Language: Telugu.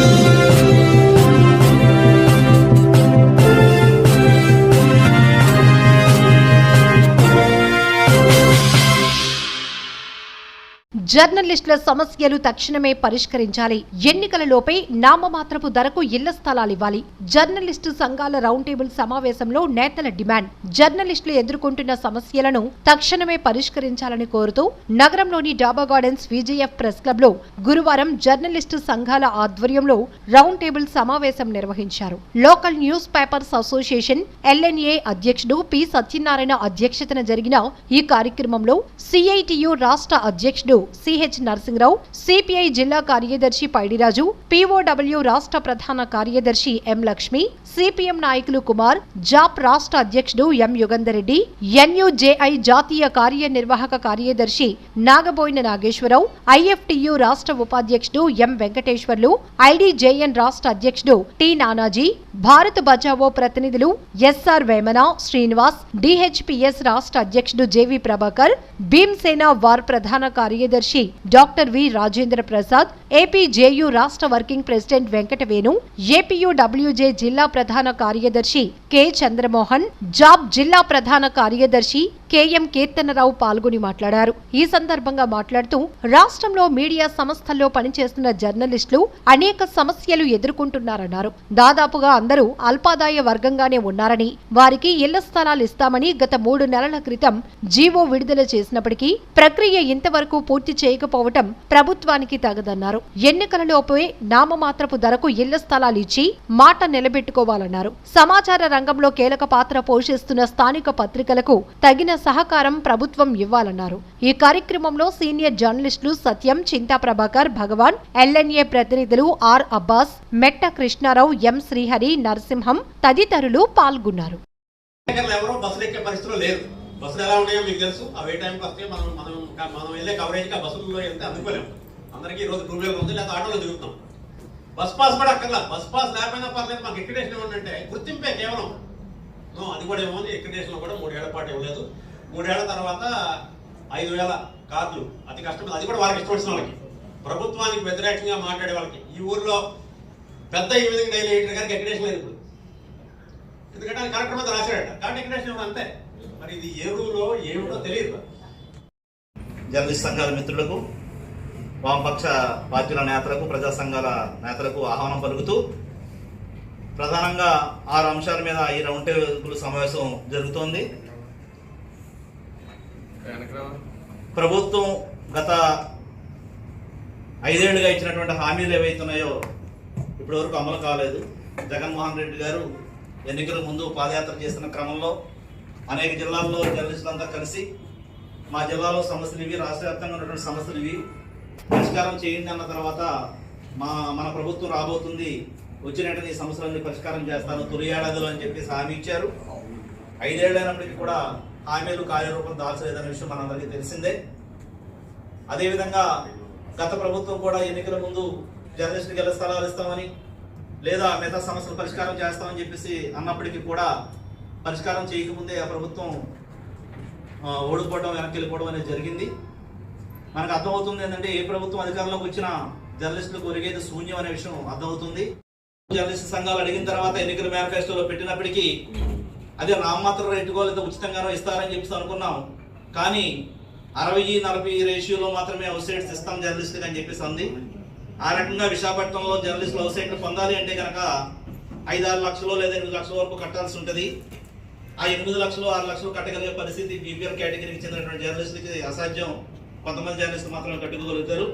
Thank you. జర్నలిస్టుల సమస్యలు తక్షణమే పరిష్కరించాలి. ఎన్నికలలోపై నామమాత్రపు ధరకు ఇళ్ళ స్థలాలివ్వాలి జర్నలిస్టు సంఘాల రౌండ్ టేబుల్ సమావేశంలో నేతల డిమాండ్. జర్నలిస్టులు ఎదుర్కొంటున్న సమస్యలను తక్షణమే పరిష్కరించాలని కోరుతూ నగరంలోని డాబా గార్డెన్స్ విజేఎఫ్ ప్రెస్ క్లబ్లో గురువారం జర్నలిస్టు సంఘాల ఆధ్వర్యంలో రౌండ్ టేబుల్ సమావేశం నిర్వహించారు. Local news papers association LNA అధ్యక్షుడు పి సత్యనారాయణ అధ్యక్షతన జరిగిన ఈ కార్యక్రమంలో సిఐటియు రాష్ట్ర అధ్యక్షుడు సిహెచ్ నరసింహరావు సిపిఐ జిల్లా కార్యదర్శి పైడిరాజు పిఓడబ్ల్యూ రాష్ట్ర ప్రధాన కార్యదర్శి ఎం లక్ష్మి సిపిఎం నాయకులు కుమార్ జాప్ రాష్ట్ర అధ్యక్షుడు ఎం యుగంధర్ రెడ్డి ఎన్యుజేఐ జాతీయ కార్యనిర్వాహక కార్యదర్శి నాగబోయిన నాగేశ్వరరావు ఐఎఫ్టియు రాష్ట్ర ఉపాధ్యక్షుడు ఎం వెంకటేశ్వర్లు ఐడిజేఎన్ రాష్ట్ర అధ్యక్షుడు టి నానాజీ భారత్ బచావో ప్రతినిధులు ఎస్ఆర్ వేమన శ్రీనివాస్ డిహెచ్పిఎస్ రాష్ట్ర అధ్యక్షుడు జేవి ప్రభాకర్ భీమ్సేన వార్ ప్రధాన కార్యదర్శి कार्यदर्शी doctor V Rajendra Prasad APJU రాష్ట్ర వర్కింగ్ ప్రెసిడెంట్ వెంకటవేణు ఏపీయూడబ్ల్యూజే జిల్లా ప్రధాన కార్యదర్శి కె చంద్రమోహన్ జాబ్ జిల్లా ప్రధాన కార్యదర్శి కెఎం కీర్తనరావు పాల్గొని మాట్లాడారు. ఈ సందర్భంగా మాట్లాడుతూ రాష్ట్రంలో మీడియా సంస్థల్లో పనిచేస్తున్న జర్నలిస్టులు అనేక సమస్యలు ఎదుర్కొంటున్నారన్నారు. దాదాపుగా అందరూ అల్పాదాయ వర్గంగానే ఉన్నారని వారికి ఇళ్ళ స్థలాలు ఇస్తామని గత మూడు నెలల క్రితం జీవో విడుదల చేసినప్పటికీ ప్రక్రియ ఇంతవరకు పూర్తి చేయకపోవటం ప్రభుత్వానికి తగదన్నారు. ఎన్నికలలోపే నామమాత్రపు ధరకు ఇళ్ళ స్థలాలు ఇచ్చి మాట నిలబెట్టుకోవాలన్నారు. సమాచార రంగంలో కీలక పాత్ర పోషిస్తున్న స్థానిక పత్రికలకు తగిన సహకారం ప్రభుత్వం ఇవ్వాలన్నారు. ఈ కార్యక్రమంలో సీనియర్ జర్నలిస్టులు సత్యం చింతా ప్రభాకర్ భగవాన్ ఎల్ఎన్ఏ ప్రతినిధులు ఆర్ అబ్బాస్ మెట్ట కృష్ణారావు ఎం శ్రీహరి నరసింహం తదితరులు పాల్గొన్నారు. బస్సులు ఎక్కే లేరు. బస్సులు ఎలా ఉన్నాయో మీకు తెలుసు. అవి ఏ టైంకి వస్తే మనం మనం మనం వెళ్ళే కవరేజ్కి ఆ బస్సుల్లో వెళ్తే అందుకోలేము. అందరికీ ఈ రోజు టూ వీలర్ ఉంది? లేదా ఆటోలో దిగుతాం బస్ పాస్ కూడా అక్కర్లా. బస్ పాస్ లేకపోయినా పర్లేదు మాకు ఎక్రిడేషన్ ఏమంటే గుర్తింపే కేవలం. అది కూడా ఏమో ఎక్రిడేషన్ కూడా మూడేళ్ళ పాటు ఇవ్వలేదు మూడేళ్ళ తర్వాత ఐదు వేల కార్లు అతి కష్టం అది కూడా వాళ్ళకి ఇష్టం వాళ్ళకి. ప్రభుత్వానికి వ్యతిరేకంగా మాట్లాడే వాళ్ళకి. ఈ ఊర్లో పెద్ద ఈ విధంగా డైలీ ఎడిటర్ గారికి ఎక్కడేషన్ లేదు ఇప్పుడు. ఎందుకంటే ఆయన కరెక్ట్ మీద రాశాడట కాబట్టి ఎక్కడేషన్ అంతే. మరి ఇది ఏ రూలో ఏమిటో తెలియదు. జర్నలిస్ట్ సంఘాల మిత్రులకు వామపక్ష పార్టీల నేతలకు ప్రజా సంఘాల నేతలకు ఆహ్వానం పలుకుతూ ప్రధానంగా ఆరు అంశాల మీద ఈ రౌండ్ టేబుల్ సమావేశం జరుగుతోంది. ప్రభుత్వం గత ఐదేళ్ళుగా ఇచ్చినటువంటి హామీలు ఏవైతున్నాయో ఇప్పటివరకు అమలు కాలేదు. జగన్మోహన్ రెడ్డి గారు ఎన్నికల ముందు పాదయాత్ర చేస్తున్న క్రమంలో అనేక జిల్లాల్లో జర్నలిస్టులంతా కలిసి మా జిల్లాలో సమస్యలు ఇవి రాష్ట్ర వ్యాప్తంగా ఉన్నటువంటి సమస్యలు ఇవి పరిష్కారం చేయండి అన్న తర్వాత మా మన ప్రభుత్వం రాబోతుంది. వచ్చిన ఈ సమస్యలన్నీ పరిష్కారం చేస్తాను. తొలి ఏడాదిలో అని చెప్పేసి హామీ ఇచ్చారు. ఐదేళ్ళైనప్పటికీ కూడా హామీలు కార్యరూపం దాల్చలేదనే విషయం మనందరికీ తెలిసిందే. అదేవిధంగా గత ప్రభుత్వం కూడా ఎన్నికల ముందు జర్నలిస్టులకు గెల స్థలాలు ఇస్తామని లేదా మిగతా సమస్యలు పరిష్కారం చేస్తామని చెప్పేసి అన్నప్పటికీ కూడా పరిష్కారం చేయకముందే ఆ ప్రభుత్వం ఓడిపోవడం వెనక్కి వెళ్ళిపోవడం అనేది జరిగింది. మనకు అర్థమవుతుంది ఏంటంటే ఏ ప్రభుత్వం అధికారంలోకి వచ్చినా జర్నలిస్టులకు ఒరిగేది శూన్యం అనే విషయం అర్థమవుతుంది. జర్నలిస్ట్ సంఘాలు అడిగిన తర్వాత ఎన్నికల మేనిఫెస్టోలో పెట్టినప్పటికీ అదే నామమాత్ర రేటుకో లేదా ఉచితంగానో ఇస్తారని చెప్పి అనుకున్నాం. కానీ అరవై నలభై రేషియోలో మాత్రమే అవుట్సైడ్స్ ఇస్తాం జర్నలిస్టులకు అని చెప్పేసి అంది. ఆ రకంగా విశాఖపట్నంలో జర్నలిస్టులు అవుట్సైడ్లు పొందాలి అంటే కనుక ఐదు ఆరు లక్షలు లేదా ఎనిమిది లక్షల వరకు కట్టాల్సి ఉంటుంది. ఆ ఎనిమిది లక్షలు ఆరు లక్షలు కట్టగలిగే పరిస్థితి బీపీఎల్ కేటగిరీకి చెందినటువంటి జర్నలిస్టులకి అసాధ్యం. కొంతమంది జర్నలిస్టులు మాత్రమే కట్టుకోగలుగుతారు